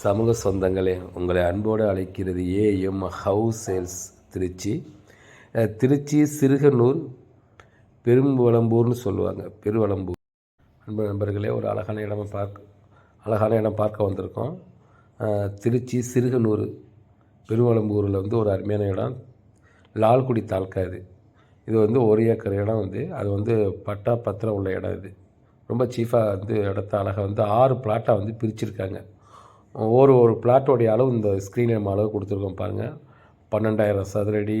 சமூக சொந்தங்களே உங்களை அன்போடு அழைக்கிறது AM house sales Trichy. Trichy Sirukanur பெரும்புவளம்பூர்னு சொல்லுவாங்க. பெருவளம்பூர். அன்பு நண்பர்களே ஒரு அழகான இடமா பார்க்க அழகான இடம் பார்க்க வந்திருக்கோம். திருச்சி சிறுகனூர் பெருவளம்பூரில் வந்து ஒரு அருமையான இடம். லால்குடி தாலுக்கா இது. இது வந்து ஒரு ஏக்கர் இடம் வந்து. அது வந்து பட்டா பத்திரம் உள்ள இடம் இது. ரொம்ப சீஃபாக வந்து இடத்த அழகாக வந்து ஆறு பிளாட்டாக வந்து பிரிச்சிருக்காங்க. ஒரு ஒரு பிளாட்டோடைய அளவு இந்த ஸ்க்ரீன் நம்ம அளவு கொடுத்துருக்கோம் பாருங்கள் பன்னெண்டாயிரம் சதுரடி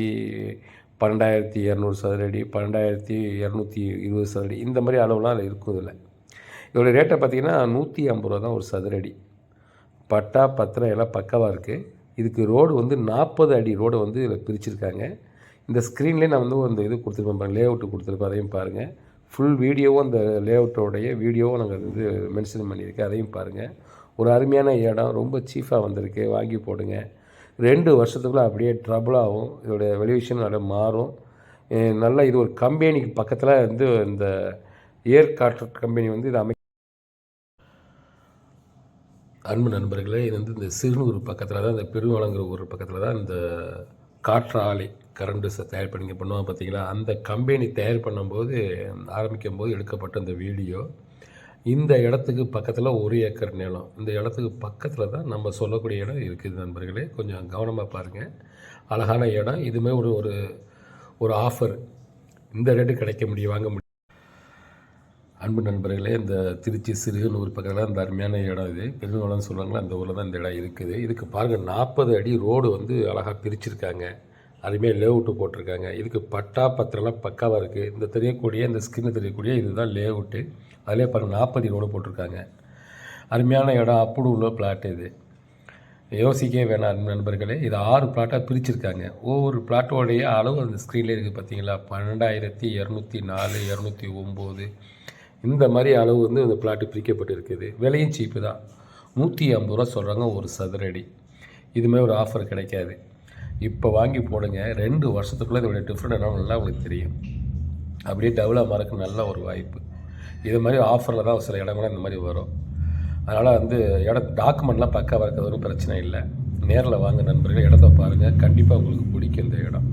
பன்னெண்டாயிரத்தி இரநூறு சதுரடி பன்னெண்டாயிரத்தி இரநூத்தி இருபது சதுரடி இந்த மாதிரி அளவுலாம் அதில் இருக்கும் இதில். இதோட ரேட்டை பார்த்தீங்கன்னா நூற்றி ஐம்பது ரூபா தான் ஒரு சதுரடி. பட்டா பத்திரம் எல்லாம் பக்கவாக இருக்குது இதுக்கு ரோடு வந்து நாற்பது அடி ரோடு வந்து இதில் பிரிச்சிருக்காங்க. இந்த ஸ்க்ரீன்லேயே நான் வந்து அந்த இது கொடுத்துருப்பேன் பாருங்கள் லே அவுட்டு கொடுத்துருப்பேன் அதையும் பாருங்கள் ஃபுல் வீடியோவும் அந்த லே அவுட்டோடைய வீடியோவும் நாங்கள் வந்து மென்ஷன் பண்ணியிருக்கேன் அதையும் பாருங்கள் ஒரு அருமையான இடம் ரொம்ப சீஃபாக வந்திருக்கு. வாங்கி போடுங்க. ரெண்டு வருஷத்துக்குள்ளே அப்படியே ட்ரபுளாகும் ஆகும். இதோட வெளிவிஷன் நல்லா மாறும். நல்லா இது ஒரு கம்பெனிக்கு பக்கத்தில் வந்து இந்த ஏர் காற்று கம்பெனி வந்து இது அமை அன்பு நண்பர்களே இது வந்து இந்த சிறுநூறு பக்கத்தில் தான் இந்த பெருவளங்குற ஊர் பக்கத்தில் தான் இந்த காற்று ஆலை தயார் பண்ணி பண்ணுவாங்க பார்த்தீங்களா அந்த கம்பெனி தயார் பண்ணும்போது ஆரம்பிக்கும் போது எடுக்கப்பட்ட இந்த வீடியோ இந்த இடத்துக்கு பக்கத்தில் ஒரு ஏக்கர் நிலம். இந்த இடத்துக்கு பக்கத்தில் தான் நம்ம சொல்லக்கூடிய இடம் இருக்குது நண்பர்களே. கொஞ்சம் கவனமாக பாருங்கள் அழகான இடம். இதுமே ஒரு ஒரு ஒரு ஆஃபர் இந்த ரேட்டு கிடைக்க முடியும் வாங்க முடியும். அன்பு நண்பர்களே இந்த திருச்சி சிறுகனூர் பக்கத்தில் இந்த அருமையான இடம் இது. பெருங்குளம்னு சொல்லுவாங்களா அந்த ஊரில் தான் இந்த இடம் இருக்குது. இதுக்கு பாருங்கள் நாற்பது அடி ரோடு வந்து அழகாக பிரிச்சிருக்காங்க. அதுமாரி லேஅவுட்டு போட்டிருக்காங்க. இதுக்கு பட்டா பத்திரம்லாம் பக்காவாக இருக்குது இந்த தெரியக்கூடிய இந்த ஸ்கின்னு தெரியக்கூடிய இதுதான் லேஅவுட்டு அதிலே பாருங்கள் நாற்பது ரோடு போட்டிருக்காங்க. அருமையான இடம் அப்படி உள்ள பிளாட் இது. யோசிக்கவே வேணாம் நண்பர்களே. இது ஆறு பிளாட்டாக பிரிச்சிருக்காங்க. ஒவ்வொரு பிளாட்டோடைய அளவு அந்த ஸ்க்ரீன்லேயே இருக்குது பார்த்தீங்களா பன்னெண்டாயிரத்தி இரநூத்தி நாலு இரநூத்தி ஒம்பது. இந்த மாதிரி அளவு வந்து இந்த பிளாட்டு பிரிக்கப்பட்டு இருக்குது விலையும் சீப்பு தான். நூற்றி ஐம்பது ரூபா சொல்கிறாங்க ஒரு சதுரடி. இதுமாதிரி ஒரு ஆஃபர் கிடைக்காது. இப்போ வாங்கி போடுங்க. ரெண்டு வருஷத்துக்குள்ளே இதோடைய டிஃப்ரெண்ட் என்ன நல்லா உங்களுக்கு தெரியும். அப்படியே டெவலப் மாறக்கு நல்ல ஒரு வாய்ப்பு. இது மாதிரி ஆஃபரில் தான் சில இடங்கள்லாம் இந்த மாதிரி வரும். அதனால் வந்து இட டாக்குமெண்ட்லாம் பக்காவாக இருக்கிறது ஒன்றும் பிரச்சனை இல்லை. நேரில் வாங்க நண்பர்கள் இடத்த பாருங்கள் கண்டிப்பாக உங்களுக்கு பிடிக்கும் இந்த இடம்.